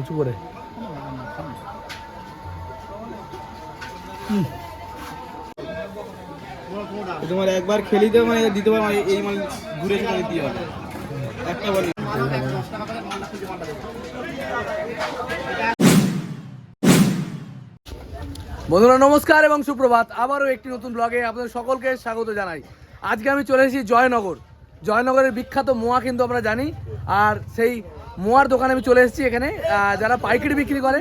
উঁচু করে। তোমার একবার খেলি তো মানে দিতে পারো মানে এই মাল ঘুরে চলে দিতে হবে। একটা বলি। বন্ধুরা নমস্কার এবং সুপ্রভাত। আবারও একটি নতুন ব্লগে আপনাদের সকলকে স্বাগত জানাই। আজকে আমি চলে এসেছি জয়নগর। জয়নগরের বিখ্যাত মোয়া কিন্তু আমরা জানি আর সেই মোয়ার দোকানে আমি চলে এসেছি এখানে। যারা পাইকারি বিক্রি করে,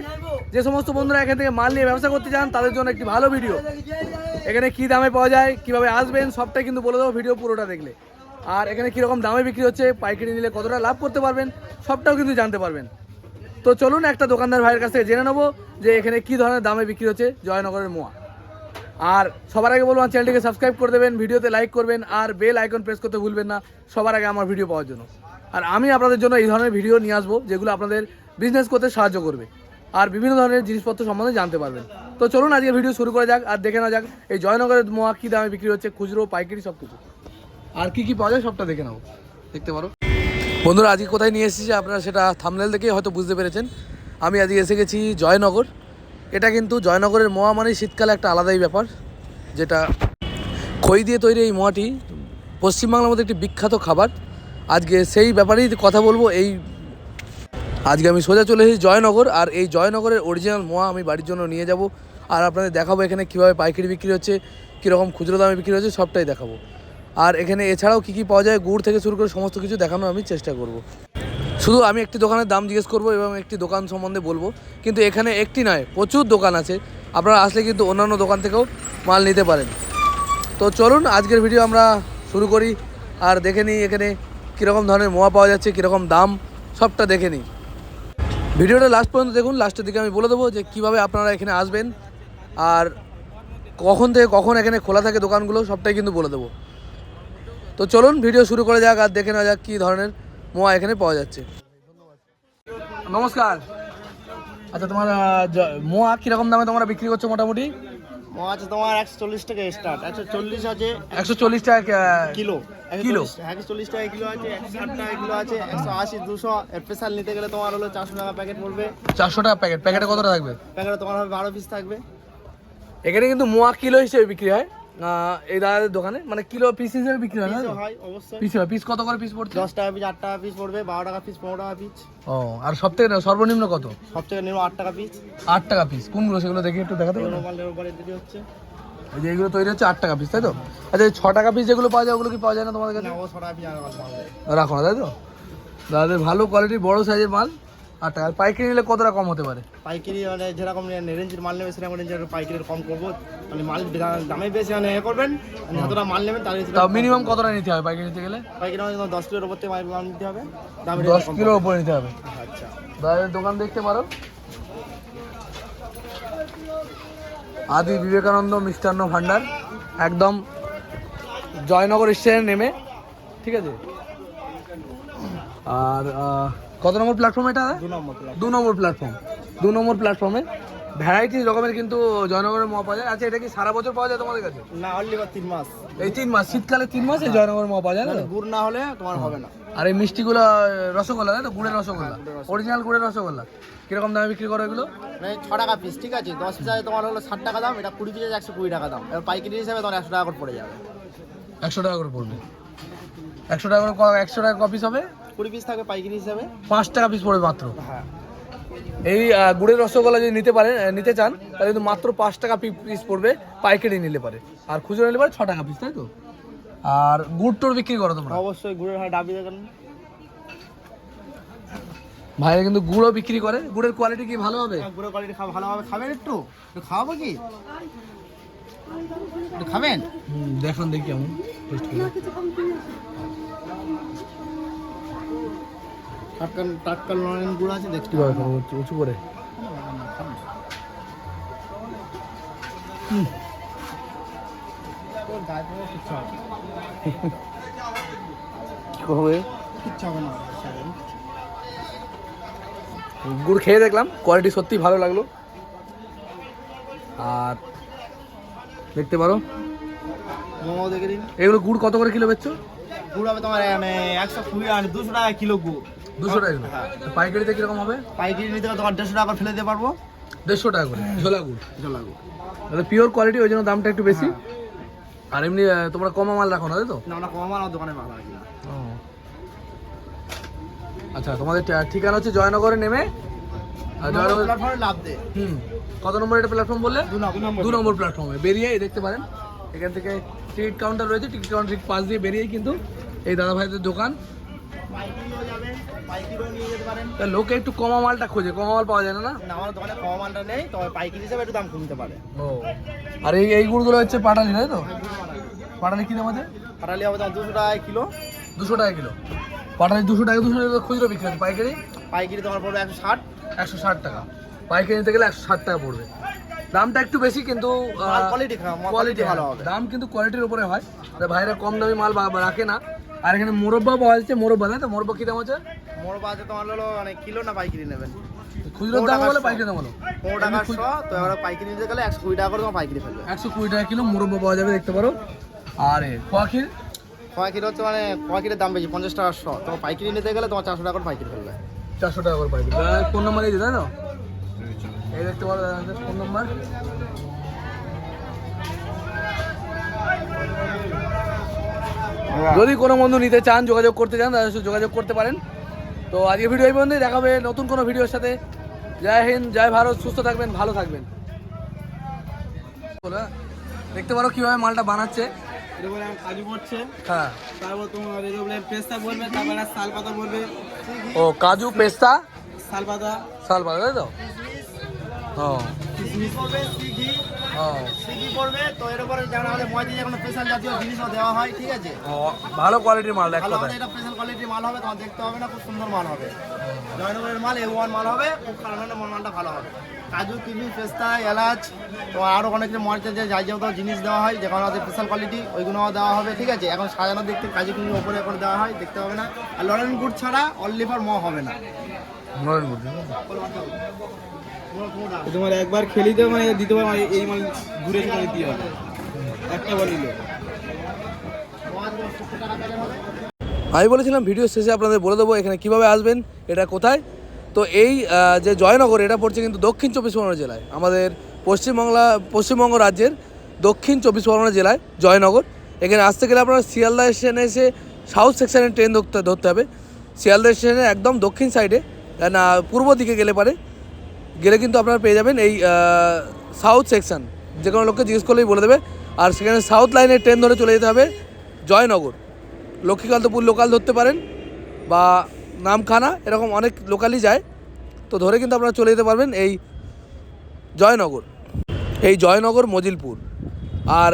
যে সমস্ত বন্ধুরা এখান থেকে মাল নিয়ে ব্যবসা করতে চান, তাদের জন্য একটি ভালো ভিডিও এখানে কি দামে পাওয়া যায়, কীভাবে আসবেন, সবটাই কিন্তু বলে দেবো ভিডিও পুরোটা দেখলে। আর এখানে কীরকম দামে বিক্রি হচ্ছে, পাইকারি নিলে কতটা লাভ করতে পারবেন, সবটাও কিন্তু জানতে পারবেন। তো চলুন একটা দোকানদার ভাইয়ের কাছ থেকে জেনে নেব যে এখানে কি ধরনের দামে বিক্রি হচ্ছে জয়নগরের মোয়া। আর সবার আগে বলব, আমার চ্যানেলটিকে সাবস্ক্রাইব করে দেবেন, ভিডিওতে লাইক করবেন, আর বেল আইকন প্রেস করতে ভুলবেন না, সবার আগে আমার ভিডিও পাওয়ার জন্য। আর আমি আপনাদের জন্য এই ধরনের ভিডিও নিয়ে আসব যেগুলো আপনাদের বিজনেস করতে সাহায্য করবে। আর বিভিন্ন ধরনের জিনিসপত্র সম্বন্ধে জানতে পারবেন। তো চলুন আজকে ভিডিও শুরু করে যাক আর দেখে নেওয়া যাক। এই জয়নগরের মোয়া কী দামে বিক্রি হচ্ছে, খুচরো, পাইকারি সব কিছু আর কি কি পাওয়া যায় সবটা দেখে নেব দেখতে পারো। বন্ধুরা, আজকে কোথায় নিয়ে এসেছি আপনারা সেটা থামনেল দেখে হয়তো বুঝতে পেরেছেন। আমি আজকে এসে গেছি জয়নগর। এটা কিন্তু জয়নগরের মোয়া মানে শীতকালে একটা আলাদাই ব্যাপার, যেটা খই দিয়ে তৈরি এই মোয়াটি। পশ্চিমবাংলার মধ্যে একটি বিখ্যাত খাবার। আজকে সেই ব্যাপারেই কথা বলব, এই আজকে আমি সোজা চলে এসেছি জয়নগর, আর এই জয়নগরের অরিজিনাল মোয়া আমি বাড়ির জন্য নিয়ে যাব, আর আপনাদের দেখাবো এখানে কীভাবে পাইকারি বিক্রি হচ্ছে, কীরকম খুচরো দামে বিক্রি হচ্ছে, সবটাই দেখাবো। আর এখানে এছাড়াও কী কী পাওয়া যায়, গুড় থেকে শুরু করে সমস্ত কিছু দেখানোর আমি চেষ্টা করব। শুধু আমি একটি দোকানের দাম জিজ্ঞেস করব এবং একটি দোকান সম্বন্ধে বলব, কিন্তু এখানে একটি নয়, প্রচুর দোকান আছে, আপনারা আসলে কিন্তু অন্যান্য দোকান থেকেও মাল নিতে পারেন। তো চলুন, আজকের ভিডিও আমরা শুরু করি, আর দেখে নিই এখানে কীরকম ধরনের মোয়া পাওয়া যাচ্ছে, কীরকম দাম, সবটা দেখে নিই। ভিডিওটা লাস্ট পর্যন্ত দেখুন লাস্টের দিকে আমি বলে দেবো যে কীভাবে আপনারা এখানে আসবেন আর কখন থেকে কখন এখানে খোলা থাকে দোকানগুলো, সবটাই কিন্তু বলে দেবো। তো চলুন, ভিডিও শুরু করে যাক আর দেখে নেওয়া যাক কী ধরনের মোয়া এখানে পাওয়া যাচ্ছে। নমস্কার। আচ্ছা তোমার মোয়া কীরকম দামে তোমরা বিক্রি করছ মোটামুটি? মাছ তোমার একশো চল্লিশ টাকা স্টার্ট একশো চল্লিশ আছে একশো চল্লিশ টাকা কিলো। কিলো? একশো চল্লিশ টাকা কিলো আছে একশো ষাট টাকা কিলো আছে একশো আশি দুশো। স্পেশাল নিতে গেলে তোমার হলো চারশো টাকা প্যাকেট পড়বে। চারশো টাকা প্যাকেট প্যাকেটে কতটা থাকবে? প্যাকেটে তোমার হবে বারো পিস থাকবে। এখানে কিন্তু মোয়া কিলো হিসেবে বিক্রি হয়। এই দাদাদের দোকানে? মানে কিলো পিস হিসেবে বিক্রি হয় না হয় অবশ্যই। পিস হয় পিস কত করে পিস পড়ছে? দশ টাকা পিস আট টাকা পিস পড়বে বারো টাকা পিস পনেরো টাকা পিস ও আর সব থেকে সর্বনিম্ন কত? সব থেকে নেব আট টাকা পিস আট টাকা পিস কোনগুলো সেগুলো দেখি একটু দেখাতে পারো নর্মালের উপরে দিদি হচ্ছে। এই যে এগুলো তৈরি হচ্ছে আট টাকা পিস তাই তো? আচ্ছা এই ছ টাকা পিস যেগুলো পাওয়া যায় ওগুলো কি পাওয়া যায় না তোমাদের কাছে। রাখো না তাই তো? দাদাদের ভালো কোয়ালিটির বড় সাইজের মাল। আট টাকা। আর পাইকারি নিলে কতটা কম হতে পারে? পাইকারি মানে যেরকম রেঞ্জের মাল নেবে সেরকম রেঞ্জের পাইকারি কম করব। মানে মাল দামে বেশি মানে এ করবেন যতটা মাল নেবেন তার মিনিমাম কতটা নিতে হবে পাইকারি নিতে গেলে? পাইকারি মানে দশ কিলোর উপর থেকে মাল নিতে হবে। দাম দশ কিলোর উপরে নিতে হবে। আচ্ছা। দাদাদের দোকান দেখতে পারো। আদি বিবেকানন্দ মিষ্টান্ন ভান্ডার একদম জয়নগর স্টেশনে নেমে ঠিক আছে? আর কত নম্বর প্ল্যাটফর্ম এটা? দু নম্বর প্ল্যাটফর্ম দু নম্বর প্ল্যাটফর্মে ভ্যারাইটি রকমের কিন্তু জয়নগরের মোয়া পাওয়া যায় আচ্ছা এটা কি সারা বছর পাওয়া যায় তোমাদের কাছে? না অনলি বা তিন মাস। এই তিন মাস শীতকালে তিন মাসে জয়নগরের মোয়া পাওয়া যায় না? গুড় না হলে তোমার হবে না। আর এই মিষ্টিগুলো রসগোল্লা তাই তো? গুড়ের রসগোল্লা। অরিজিনাল গুড়ের রসগোল্লা। কীরকম দামে বিক্রি করো এগুলো? মানে ছ টাকা পিস ঠিক আছে? দশ পিস তোমার হলো ষাট টাকা দাম এটা কুড়ি পিস একশো কুড়ি টাকা দাম। এবার পাইকারি হিসাবে তোমার একশো টাকা করে পড়ে যাবে। একশো টাকা করে পড়বে। একশো টাকা করে একশো টাকা কপিস হবে? কুড়ি পিস থাকবে পাইকারি হিসাবে। পাঁচ টাকা পিস পড়বে মাত্র। হ্যাঁ। এই গুড়ের রসগোল্লা যদি নিতে পারেন নিতে চান তাহলে কিন্তু মাত্র পাঁচ টাকা পিস পড়বে পাইকারি নিলে পারে। আর খুচরো নিলে পারে ছ টাকা পিস তাই তো? আর গুড় টুর বিক্রি করো তোমরা। অবশ্যই গুড়ের হয় ডাবি দেখেন ভাইরা কিন্তু গুড়ও বিক্রি করে। গুড়ের কোয়ালিটি কি ভালো হবে? গুড়ের কোয়ালিটি খাওয়া ভালোভাবে খাবেন একটু? একটু খাওয়াবো কি? খাবেন? দেখান দেখি কেমন টেস্ট করে। টাটকা টাটকা নরেন গুড় আছে দেখতে কীভাবে খাব উঁচু- উঁচু করে। হবে গুড় খেয়ে দেখলাম কোয়ালিটি সত্যি ভালো লাগল। আর দেখতে পারো। মোমো দেখে দিন এগুলো গুড় কত করে কিলো বেচছো? গুড় হবে তোমার মানে একশো কুড়ি আর দুশো টাকা কিলো গুড়। দুশো টাকা কিলো হ্যাঁ। পাইকারিতে কীরকম হবে? পাইকারি নিতে গেলে তোমার দেড়শো টাকা ফেলে দিতে পারব। দেড়শো টাকা করে ঝোলা গুড়। তাহলে পিওর কোয়ালিটি ওই জন্য দামটা একটু বেশি। আর এমনি তোমরা কমা মাল রাখো না তাই তো? না আমরা কম আমার দোকানে মাল রাখি না। আচ্ছা তোমাদের ঠিকানা হচ্ছে জয়নগরে নেমে। হুম। কত নম্বর এটা প্ল্যাটফর্ম বললে? দু নম্বর। প্ল্যাটফর্মে বেরিয়ে দেখতে পারেন। এখান থেকে টিকিট কাউন্টার রয়েছে টিকিট কাউন্টার ঠিক পাশ দিয়ে বেরিয়েই কিন্তু এই দাদা ভাইদের দোকান। লোকে একটু কমা মালটা খোঁজে কমা মাল পাওয়া যায় না না? আমার দোকানে কম মালটা নেই তবে পাইকারি হিসাবে একটু দাম কমতে পারে। ও। আর এই এই গুড়গুলো হচ্ছে পাটালি তাই তো? পাটালি কি দাম আছে? পাটালি হবে দুশো টাকা কিলো। দুশো টাকা কিলো। পাটালি দুশো টাকা দুশো টাকা খুচরো বিক্রি হচ্ছে। পাইকারি? পাইকারি তোমার পড়বে একশো ষাট। একশো ষাট টাকা। পাইকারি নিতে গেলে একশো ষাট টাকা পড়বে। দামটা একটু বেশি কিন্তু কোয়ালিটি কোয়ালিটি কোয়ালিটি ভালো হবে। দাম কিন্তু কোয়ালিটির উপরে হয়। ভাইরা কম দামি মাল রাখে না। আর এখানে মোরব্বা পাওয়া যাচ্ছে মোরব্বা তাই তো মোরব্বা কি দাম আছে? মোর আছে তোমার হলো মানে কিলো না পাইকারি নেবেন? খুচরোর দাম বলে পাইকারি দাম বলো। পনেরো টাকা শ তো এবার পাইকারি নিতে গেলে একশো কুড়ি টাকা করে তোমার পাইকারি ফেলবে একশো কুড়ি টাকা কিলো মোরব্বা পাওয়া যাবে দেখতে পারো। আর এ খোয়াখির হচ্ছে মানে দাম বেশি পঞ্চাশ টাকা শ। তোমার পাইকারি নিতে গেলে তোমার চারশো টাকা করে পাইকারি ফেলবে চারশো টাকা করে পাইকারি। নাম্বার এই দেখতে পারো নাম্বার। যদি কোনো বন্ধু নিতে চান যোগাযোগ করতে চান তাদের সাথে যোগাযোগ করতে পারেন। তো আজকে ভিডিও এই পর্যন্তই। দেখাবে নতুন কোনো ভিডিওর সাথে। জয় হিন্দ জয় ভারত। সুস্থ থাকবেন ভালো থাকবেন। হ্যাঁ? দেখতে পারো কীভাবে মালটা বানাচ্ছে। কাজু হ্যাঁ। তারপর তোমার পেস্তা বলবে তারপরে শাল পাতা বলবে। ও কাজু পেস্তা? শাল পাতা। শাল পাতা তাই তো? করবে তো এর উপরে যেমন আমাদের ময়দানে কোনো স্পেশাল জাতীয় জিনিসও দেওয়া হয় ঠিক আছে? ভালো কোয়ালিটির মাল ভালো হবে এটা স্পেশাল কোয়ালিটির মাল হবে তোমার দেখতে হবে না খুব সুন্দর মাল হবে। জয়নগরের মাল এ ওয়ান মাল হবে খুব কালানো মালটা ভালো হবে। কাজু কিশমিশ পেস্তা এলাচ তো আরও অনেক কিছু মরিচের যে যাই যাবতীয় জিনিস দেওয়া হয় যেখানে আমাদের স্পেশাল কোয়ালিটি ওইগুলোও দেওয়া হবে ঠিক আছে? এখন সাজানো দেখতে কাজু কিশমিশ ওপরে করে দেওয়া হয় দেখতে হবে না। আর লরেন গুড় ছাড়া অনলিভার ম হবে না। নরেন গুড তোমার একবার খেলি তো মানে দিতে পারো মানে এই মাল ঘুরে চলে দিতে হবে একটা বল আমি বলেছিলাম ভিডিও শেষে আপনাদের বলে দেবো এখানে কীভাবে আসবেন, এটা কোথায়। তো এই যে জয়নগর, এটা পড়ছে কিন্তু দক্ষিণ চব্বিশ পরগনা জেলায়। আমাদের পশ্চিমবাংলা, পশ্চিমবঙ্গ রাজ্যের দক্ষিণ চব্বিশ পরগনা জেলায় জয়নগর। এখানে আসতে গেলে আপনারা শিয়ালদা স্টেশনে এসে সাউথ সেকশনের ট্রেন ধরতে ধরতে হবে। শিয়ালদা স্টেশনের একদম দক্ষিণ সাইডে না, পূর্ব দিকে গেলে পারে। গেলে কিন্তু আপনারা পেয়ে যাবেন এই সাউথ সেকশন যে কোনো লোককে জিজ্ঞেস করলেই বলে দেবে। আর সেখানে সাউথ লাইনের ট্রেন ধরে চলে যেতে হবে জয়নগর। লক্ষ্মীকান্তপুর লোকাল ধরতে পারেন বা নামখানা, এরকম অনেক লোকালই যায়। তো ধরে কিন্তু আপনারা চলে যেতে পারবেন এই জয়নগর। এই জয়নগর মজিলপুর। আর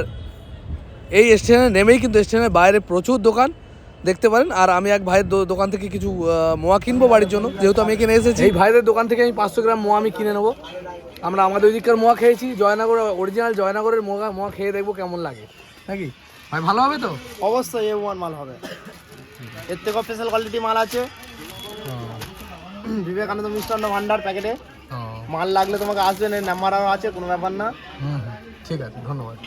এই স্টেশনে নেমেই কিন্তু স্টেশনের বাইরে প্রচুর দোকান। দেখতে পারেন। আর আমি এক ভাইয়ের দো- দোকান থেকে কিছু মোয়া কিনবো বাড়ির জন্য। যেহেতু আমি এখানে এসেছি। এই ভাইদের দোকান থেকে আমি পাঁচশো গ্রাম মোয়া আমি কিনে নেব। আমরা আমাদের ওইদিককার মোয়া খেয়েছি। জয়নগর অরিজিনাল জয়নগরের মোয়া মোয়া খেয়ে দেখব কেমন লাগে। নাকি? ভাই ভালো হবে তো? অবশ্যই এ ওয়ান মাল হবে। এর থেকেও স্পেশাল কোয়ালিটি মাল আছে। বিবেকানন্দ মিষ্টান্ন ভান্ডার প্যাকেটে। মাল লাগলে তোমাকে আসবেন এই নাম্বার আছে কোনো ব্যাপার না। হুম হুম। ঠিক আছে ধন্যবাদ।